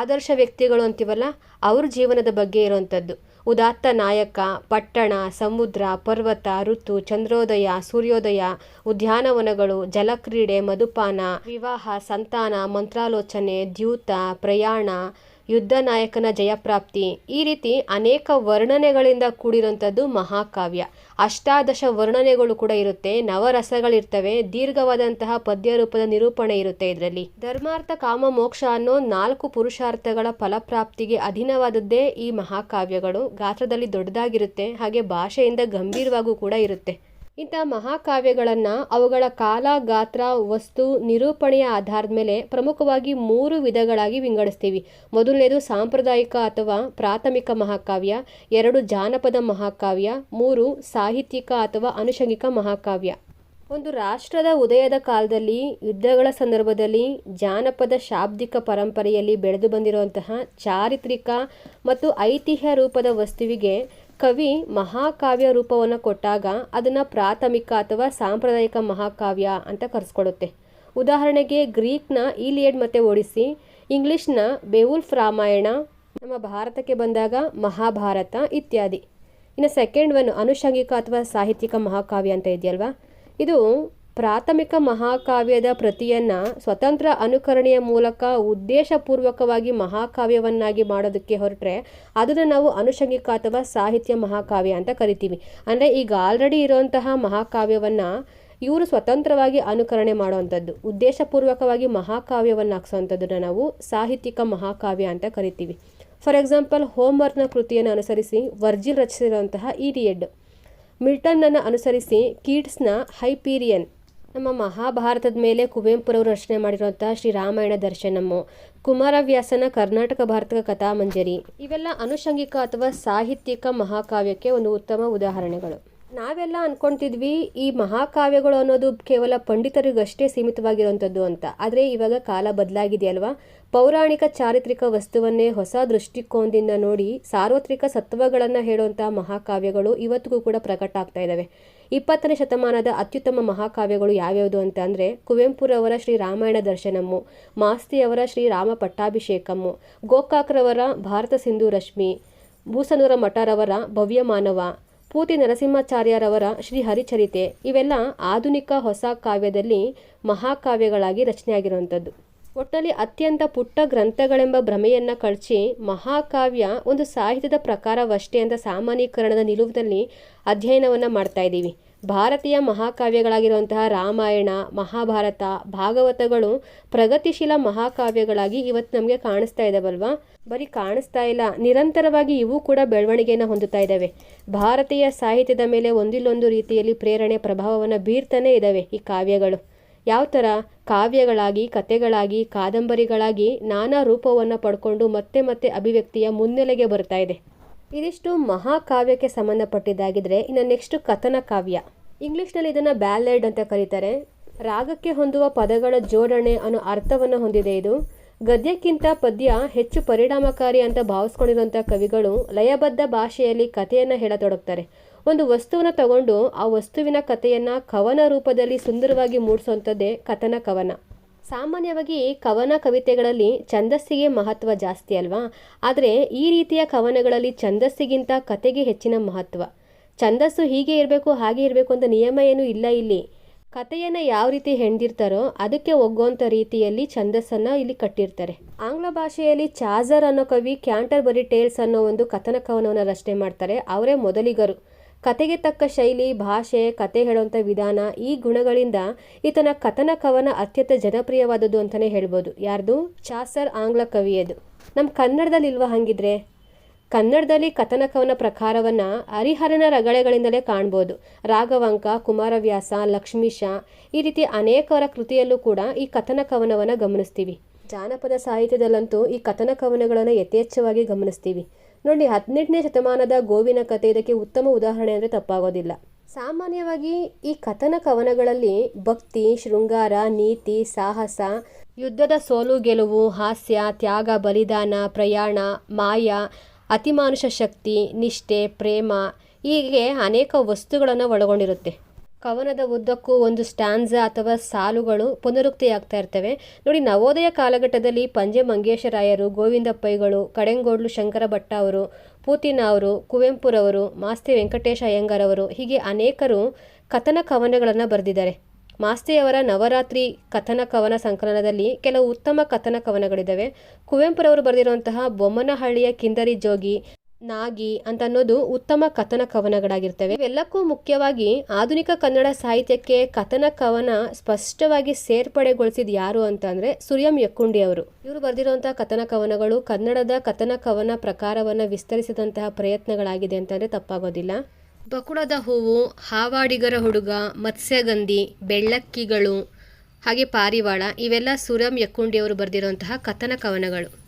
ಆದರ್ಶ ವ್ಯಕ್ತಿಗಳು ಅಂತೀವಲ್ಲ, ಅವ್ರ ಜೀವನದ ಬಗ್ಗೆ ಇರುವಂಥದ್ದು. ಉದಾತ್ತ ನಾಯಕ, ಪಟ್ಟಣ, ಸಮುದ್ರ, ಪರ್ವತ, ಋತು, ಚಂದ್ರೋದಯ, ಸೂರ್ಯೋದಯ, ಉದ್ಯಾನವನಗಳು, ಜಲಕ್ರೀಡೆ, ಮಧುಪಾನ, ವಿವಾಹ, ಸಂತಾನ, ಮಂತ್ರಾಲೋಚನೆ, ದ್ಯೂತ, ಪ್ರಯಾಣ ಯುದ್ಧ ನಾಯಕನ ಜಯಪ್ರಾಪ್ತಿ. ಈ ರೀತಿ ಅನೇಕ ವರ್ಣನೆಗಳಿಂದ ಕೂಡಿರುವಂಥದ್ದು ಮಹಾಕಾವ್ಯ. ಅಷ್ಟಾದಶ ವರ್ಣನೆಗಳು ಕೂಡ ಇರುತ್ತೆ, ನವರಸಗಳಿರ್ತವೆ, ದೀರ್ಘವಾದಂತಹ ಪದ್ಯ ರೂಪದ ನಿರೂಪಣೆ ಇರುತ್ತೆ ಇದರಲ್ಲಿ. ಧರ್ಮಾರ್ಥ ಕಾಮ ಮೋಕ್ಷ ಅನ್ನೋ ನಾಲ್ಕು ಪುರುಷಾರ್ಥಗಳ ಫಲಪ್ರಾಪ್ತಿಗೆ ಅಧೀನವಾದದ್ದೇ ಈ ಮಹಾಕಾವ್ಯಗಳು. ಗಾತ್ರದಲ್ಲಿ ದೊಡ್ಡದಾಗಿರುತ್ತೆ, ಹಾಗೆ ಭಾಷೆಯಿಂದ ಗಂಭೀರವಾಗೂ ಕೂಡ ಇರುತ್ತೆ. ಇಂಥ ಮಹಾಕಾವ್ಯಗಳನ್ನು ಅವುಗಳ ಕಾಲ ಗಾತ್ರ ವಸ್ತು, ನಿರೂಪಣೆಯ ಆಧಾರದ ಮೇಲೆ ಪ್ರಮುಖವಾಗಿ ಮೂರು ವಿಧಗಳಾಗಿ ವಿಂಗಡಿಸ್ತೀವಿ. ಮೊದಲನೇದು ಸಾಂಪ್ರದಾಯಿಕ ಅಥವಾ ಪ್ರಾಥಮಿಕ ಮಹಾಕಾವ್ಯ, ಎರಡು ಜಾನಪದ ಮಹಾಕಾವ್ಯ, ಮೂರು ಸಾಹಿತ್ಯಿಕ ಅಥವಾ ಅನುಷಂಗಿಕ ಮಹಾಕಾವ್ಯ. ಒಂದು ರಾಷ್ಟ್ರದ ಉದಯದ ಕಾಲದಲ್ಲಿ, ಯುದ್ಧಗಳ ಸಂದರ್ಭದಲ್ಲಿ, ಜಾನಪದ ಶಾಬ್ದಿಕ ಪರಂಪರೆಯಲ್ಲಿ ಬೆಳೆದು ಬಂದಿರುವಂತಹ ಚಾರಿತ್ರಿಕ ಮತ್ತು ಐತಿಹ್ಯ ರೂಪದ ವಸ್ತುವಿಗೆ ಕವಿ ಮಹಾಕಾವ್ಯ ರೂಪವನ್ನು ಕೊಟ್ಟಾಗ ಅದನ್ನು ಪ್ರಾಥಮಿಕ ಅಥವಾ ಸಾಂಪ್ರದಾಯಿಕ ಮಹಾಕಾವ್ಯ ಅಂತ ಕರೆಸ್ಕೊಡುತ್ತೆ. ಉದಾಹರಣೆಗೆ ಗ್ರೀಕ್ನ ಈಲಿಯಡ್ ಮತ್ತೆ ಓಡಿಸಿ, ಇಂಗ್ಲಿಷ್ನ ಬೇವುಲ್ಫ್ ರಾಮಾಯಣ, ನಮ್ಮ ಭಾರತಕ್ಕೆ ಬಂದಾಗ ಮಹಾಭಾರತ ಇತ್ಯಾದಿ. ಇನ್ನು ಸೆಕೆಂಡ್ ಒನ್ ಅನುಷಂಗಿಕ ಅಥವಾ ಸಾಹಿತ್ಯಿಕ ಮಹಾಕಾವ್ಯ ಅಂತ ಇದೆಯಲ್ವಾ? ಇದು ಪ್ರಾಥಮಿಕ ಮಹಾಕಾವ್ಯದ ಪ್ರತಿಯನ್ನು ಸ್ವತಂತ್ರ ಅನುಕರಣೆಯ ಮೂಲಕ ಉದ್ದೇಶಪೂರ್ವಕವಾಗಿ ಮಹಾಕಾವ್ಯವನ್ನಾಗಿ ಮಾಡೋದಕ್ಕೆ ಹೊರಟ್ರೆ ಅದನ್ನು ನಾವು ಅನುಷಂಗಿಕ ಅಥವಾ ಸಾಹಿತ್ಯ ಮಹಾಕಾವ್ಯ ಅಂತ ಕರಿತೀವಿ. ಅಂದರೆ ಈಗ ಆಲ್ರೆಡಿ ಇರುವಂತಹ ಮಹಾಕಾವ್ಯವನ್ನು ಇವರು ಸ್ವತಂತ್ರವಾಗಿ ಅನುಕರಣೆ ಮಾಡುವಂಥದ್ದು, ಉದ್ದೇಶಪೂರ್ವಕವಾಗಿ ಮಹಾಕಾವ್ಯವನ್ನು ಹಾಕ್ಸೋವಂಥದ್ದನ್ನು ನಾವು ಸಾಹಿತ್ಯಿಕ ಮಹಾಕಾವ್ಯ ಅಂತ ಕರಿತೀವಿ. ಫಾರ್ ಎಕ್ಸಾಂಪಲ್ ಹೋಮ್ವರ್ಕ್ನ ಕೃತಿಯನ್ನು ಅನುಸರಿಸಿ ವರ್ಜಿಲ್ ರಚಿಸಿರುವಂತಹ ಈರಿಯಡ್ ಮಿಲ್ಟನ್ನನ್ನು ಅನುಸರಿಸಿ ಕೀಟ್ಸ್ನ ಹೈಪೀರಿಯನ್ ನಮ್ಮ ಮಹಾಭಾರತದ ಮೇಲೆ ಕುವೆಂಪುರವರು ರಚನೆ ಮಾಡಿರುವಂತಹ ಶ್ರೀರಾಮಾಯಣ ದರ್ಶನಮ್ಮು. ಕುಮಾರವ್ಯಾಸನ ಕರ್ನಾಟಕ ಭಾರತದ ಕಥಾಮಂಜರಿ. ಇವೆಲ್ಲ ಅನುಷಂಗಿಕ ಅಥವಾ ಸಾಹಿತ್ಯಿಕ ಮಹಾಕಾವ್ಯಕ್ಕೆ ಒಂದು ಉತ್ತಮ ಉದಾಹರಣೆಗಳು. ನಾವೆಲ್ಲ ಅನ್ಕೊಂತಿದ್ವಿ, ಈ ಮಹಾಕಾವ್ಯಗಳು ಅನ್ನೋದು ಕೇವಲ ಪಂಡಿತರಿಗಷ್ಟೇ ಸೀಮಿತವಾಗಿರುವಂಥದ್ದು ಅಂತ. ಆದರೆ ಇವಾಗ ಕಾಲ ಬದಲಾಗಿದೆಯಲ್ವಾ? ಪೌರಾಣಿಕ ಚಾರಿತ್ರಿಕ ವಸ್ತುವನ್ನೇ ಹೊಸ ದೃಷ್ಟಿಕೋನದಿಂದ ನೋಡಿ ಸಾರ್ವತ್ರಿಕ ಸತ್ವಗಳನ್ನು ಹೇಳುವಂಥ ಮಹಾಕಾವ್ಯಗಳು ಇವತ್ತಿಗೂ ಕೂಡ ಪ್ರಕಟ ಆಗ್ತಾ ಇದ್ದಾವೆ ಇಪ್ಪತ್ತನೇ ಶತಮಾನದ ಅತ್ಯುತ್ತಮ ಮಹಾಕಾವ್ಯಗಳು ಯಾವ್ಯಾವುದು ಅಂತ ಅಂದರೆ ಕುವೆಂಪುರವರ ಶ್ರೀ ರಾಮಾಯಣ ದರ್ಶನಮ್ಮು, ಮಾಸ್ತಿಯವರ ಶ್ರೀ ರಾಮ ಪಟ್ಟಾಭಿಷೇಕಮ್ಮು, ಗೋಕಾಕ್ರವರ ಭಾರತ ಸಿಂಧು ರಶ್ಮಿ ಭೂಸನೂರ ಮಠರವರ ಭವ್ಯ ಮಾನವ, ಪೂತಿ ನರಸಿಂಹಾಚಾರ್ಯರವರ ಶ್ರೀ ಹರಿಚರಿತೆ ಇವೆಲ್ಲ ಆಧುನಿಕ ಹೊಸ ಕಾವ್ಯದಲ್ಲಿ ಮಹಾಕಾವ್ಯಗಳಾಗಿ ರಚನೆಯಾಗಿರುವಂಥದ್ದು. ಒಟ್ಟಲ್ಲಿ ಅತ್ಯಂತ ಪುಟ್ಟ ಗ್ರಂಥಗಳೆಂಬ ಭ್ರಮೆಯನ್ನು ಕಳಚಿ ಮಹಾಕಾವ್ಯ ಒಂದು ಸಾಹಿತ್ಯದ ಪ್ರಕಾರವಷ್ಟೇ ಅಂತ ಸಾಮಾನ್ಯೀಕರಣದ ನಿಲುವಿನಲ್ಲಿ ಅಧ್ಯಯನವನ್ನು ಮಾಡ್ತಾ ಇದ್ದೀವಿ. ಭಾರತೀಯ ಮಹಾಕಾವ್ಯಗಳಾಗಿರುವಂತಹ ರಾಮಾಯಣ, ಮಹಾಭಾರತ, ಭಾಗವತಗಳು ಪ್ರಗತಿಶೀಲ ಮಹಾಕಾವ್ಯಗಳಾಗಿ ಇವತ್ತು ನಮಗೆ ಕಾಣಿಸ್ತಾ ಇದ್ದಾವಲ್ವಾ ಬರೀ ಕಾಣಿಸ್ತಾ ಇಲ್ಲ, ನಿರಂತರವಾಗಿ ಇವು ಕೂಡ ಬೆಳವಣಿಗೆಯನ್ನು ಹೊಂದುತ್ತಾ ಇದ್ದಾವೆ ಭಾರತೀಯ ಸಾಹಿತ್ಯದ ಮೇಲೆ ಒಂದಿಲ್ಲೊಂದು ರೀತಿಯಲ್ಲಿ ಪ್ರೇರಣೆ ಪ್ರಭಾವವನ್ನು ಬೀರ್ತಾನೆ ಇದ್ದಾವೆ ಈ ಕಾವ್ಯಗಳು. ಯಾವ ಥರ ಕಾವ್ಯಗಳಾಗಿ ಕಥೆಗಳಾಗಿ ಕಾದಂಬರಿಗಳಾಗಿ ನಾನಾ ರೂಪವನ್ನು ಪಡ್ಕೊಂಡು ಮತ್ತೆ ಮತ್ತೆ ಅಭಿವ್ಯಕ್ತಿಯ ಮುನ್ನೆಲೆಗೆ ಬರ್ತಾ ಇದೆ. ಇದಿಷ್ಟು ಮಹಾಕಾವ್ಯಕ್ಕೆ ಸಂಬಂಧಪಟ್ಟಿದ್ದಾಗಿದ್ದರೆ ಇನ್ನು ನೆಕ್ಸ್ಟ್ ಕಥನ ಕಾವ್ಯ. ಇಂಗ್ಲೀಷ್ನಲ್ಲಿ ಇದನ್ನು ಬ್ಯಾಲೆಡ್ ಅಂತ ಕರೀತಾರೆ. ರಾಗಕ್ಕೆ ಹೊಂದುವ ಪದಗಳ ಜೋಡಣೆ ಅನ್ನೋ ಅರ್ಥವನ್ನು ಹೊಂದಿದೆ ಇದು. ಗದ್ಯಕ್ಕಿಂತ ಪದ್ಯ ಹೆಚ್ಚು ಪರಿಣಾಮಕಾರಿ ಅಂತ ಭಾವಿಸ್ಕೊಂಡಿರುವಂಥ ಕವಿಗಳು ಲಯಬದ್ಧ ಭಾಷೆಯಲ್ಲಿ ಕಥೆಯನ್ನು ಹೇಳತೊಡಗ್ತಾರೆ. ಒಂದು ವಸ್ತುವನ್ನು ತಗೊಂಡು ಆ ವಸ್ತುವಿನ ಕಥೆಯನ್ನು ಕವನ ರೂಪದಲ್ಲಿ ಸುಂದರವಾಗಿ ಮೂಡಿಸುವಂಥದ್ದೇ ಕಥನ ಕವನ. ಸಾಮಾನ್ಯವಾಗಿ ಕವನ ಕವಿತೆಗಳಲ್ಲಿ ಛಂದಸ್ಸಿಗೆ ಮಹತ್ವ ಜಾಸ್ತಿ ಅಲ್ವಾ? ಆದರೆ ಈ ರೀತಿಯ ಕವನಗಳಲ್ಲಿ ಛಂದಸ್ಸಿಗಿಂತ ಕತೆಗೆ ಹೆಚ್ಚಿನ ಮಹತ್ವ. ಛಂದಸ್ಸು ಹೀಗೆ ಇರಬೇಕು, ಹಾಗೆ ಇರಬೇಕು ಅಂತ ನಿಯಮ ಏನೂ ಇಲ್ಲ ಇಲ್ಲಿ. ಕಥೆಯನ್ನು ಯಾವ ರೀತಿ ಹೆಣ್ದಿರ್ತಾರೋ ಅದಕ್ಕೆ ಒಗ್ಗುವಂಥ ರೀತಿಯಲ್ಲಿ ಛಂದಸ್ಸನ್ನು ಇಲ್ಲಿ ಕಟ್ಟಿರ್ತಾರೆ. ಆಂಗ್ಲ ಭಾಷೆಯಲ್ಲಿ ಚಾಜರ್ ಅನ್ನೋ ಕವಿ ಕ್ಯಾಂಟರ್ ಬರಿ ಟೇಲ್ಸ್ ಅನ್ನೋ ಒಂದು ಕಥನ ಕವನವನ್ನು ರಚನೆ ಮಾಡ್ತಾರೆ. ಅವರೇ ಮೊದಲಿಗರು. ಕತೆಗೆ ತಕ್ಕ ಶೈಲಿ, ಭಾಷೆ, ಕತೆ ಹೇಳುವಂಥ ವಿಧಾನ ಈ ಗುಣಗಳಿಂದ ಈತನ ಕಥನ ಕವನ ಅತ್ಯಂತ ಜನಪ್ರಿಯವಾದದ್ದು ಅಂತಲೇ ಹೇಳ್ಬೋದು. ಯಾರ್ದು? ಚಾಸರ್ ಆಂಗ್ಲ ಕವಿಯದು ನಮ್ಮ ಕನ್ನಡದಲ್ಲಿ ಇಲ್ವಾ ಹಂಗಿದ್ರೆ? ಕನ್ನಡದಲ್ಲಿ ಕಥನ ಕವನ ಪ್ರಕಾರವನ್ನು ಹರಿಹರನ ರಗಳೆಗಳಿಂದಲೇ ಕಾಣ್ಬೋದು. ರಾಘವಂಕ, ಕುಮಾರವ್ಯಾಸ, ಲಕ್ಷ್ಮೀಶ ಈ ರೀತಿ ಅನೇಕರ ಕೃತಿಯಲ್ಲೂ ಕೂಡ ಈ ಕಥನ ಕವನವನ್ನು ಗಮನಿಸ್ತೀವಿ. ಜಾನಪದ ಸಾಹಿತ್ಯದಲ್ಲಂತೂ ಈ ಕಥನ ಕವನಗಳನ್ನು ಯಥೇಚ್ಛವಾಗಿ ಗಮನಿಸ್ತೀವಿ. ನೋಡಿ, ಹದಿನೆಂಟನೇ ಶತಮಾನದ ಗೋವಿನ ಕಥೆ ಇದಕ್ಕೆ ಉತ್ತಮ ಉದಾಹರಣೆ ಅಂದರೆ ತಪ್ಪಾಗೋದಿಲ್ಲ. ಸಾಮಾನ್ಯವಾಗಿ ಈ ಕಥನ ಕವನಗಳಲ್ಲಿ ಭಕ್ತಿ, ಶೃಂಗಾರ, ನೀತಿ, ಸಾಹಸ, ಯುದ್ಧದ ಸೋಲು, ಗೆಲುವು, ಹಾಸ್ಯ, ತ್ಯಾಗ, ಬಲಿದಾನ, ಪ್ರಯಾಣ, ಮಾಯ, ಅತಿಮಾನುಷ ಶಕ್ತಿ, ನಿಷ್ಠೆ, ಪ್ರೇಮ ಹೀಗೆ ಅನೇಕ ವಸ್ತುಗಳನ್ನು ಒಳಗೊಂಡಿರುತ್ತೆ. ಕವನದ ಉದ್ದಕ್ಕೂ ಒಂದು ಸ್ಟ್ಯಾನ್ಸ ಅಥವಾ ಸಾಲುಗಳು ಪುನರುಕ್ತಿಯಾಗ್ತಾ ಇರ್ತವೆ. ನೋಡಿ, ನವೋದಯ ಕಾಲಘಟ್ಟದಲ್ಲಿ ಪಂಜೆ ಮಂಗೇಶರಾಯರು ಗೋವಿಂದ ಪೈಗಳು ಕಡೆಂಗೋಡ್ಲು ಶಂಕರ ಭಟ್ಟ ಅವರು ಪೂತಿನ ಅವರು ಕುವೆಂಪುರವರು, ಮಾಸ್ತಿ ವೆಂಕಟೇಶ ಅಯ್ಯಂಗಾರವರು ಹೀಗೆ ಅನೇಕರು ಕಥನ ಕವನಗಳನ್ನು ಬರೆದಿದ್ದಾರೆ. ಮಾಸ್ತಿಯವರ ನವರಾತ್ರಿ ಕಥನ ಕವನ ಸಂಕಲನದಲ್ಲಿ ಕೆಲವು ಉತ್ತಮ ಕಥನ ಕವನಗಳಿದ್ದಾವೆ. ಕುವೆಂಪುರವರು ಬರೆದಿರುವಂತಹ ಬೊಮ್ಮನಹಳ್ಳಿಯ ಕಿಂದರಿ ಜೋಗಿ ನಾಗಿ ಅಂತ ಅನ್ನೋದು ಉತ್ತಮ ಕಥನ ಕವನಗಳಾಗಿರ್ತವೆ. ಇವೆಲ್ಲಕ್ಕೂ ಮುಖ್ಯವಾಗಿ ಆಧುನಿಕ ಕನ್ನಡ ಸಾಹಿತ್ಯಕ್ಕೆ ಕಥನ ಕವನ ಸ್ಪಷ್ಟವಾಗಿ ಸೇರ್ಪಡೆಗೊಳಿಸಿದ ಯಾರು ಅಂತ ಅಂದ್ರೆ ಸುರಿಯಂ ಯಕ್ಕುಂಡಿ ಅವರು. ಇವರು ಬರೆದಿರುವಂತಹ ಕಥನ ಕವನಗಳು ಕನ್ನಡದ ಕಥನ ಕವನ ಪ್ರಕಾರವನ್ನ ವಿಸ್ತರಿಸಿದಂತಹ ಪ್ರಯತ್ನಗಳಾಗಿದೆ ಅಂತಂದ್ರೆ ತಪ್ಪಾಗೋದಿಲ್ಲ. ಬಕುಳದ ಹೂವು, ಹಾವಾಡಿಗರ ಹುಡುಗ, ಮತ್ಸ್ಯಗಂಧಿ, ಬೆಳ್ಳಕ್ಕಿಗಳು, ಹಾಗೆ ಪಾರಿವಾಳ ಇವೆಲ್ಲ ಸುರಂ ಯಕ್ಕುಂಡಿಯವರು ಬರೆದಿರುವಂತಹ ಕಥನ ಕವನಗಳು.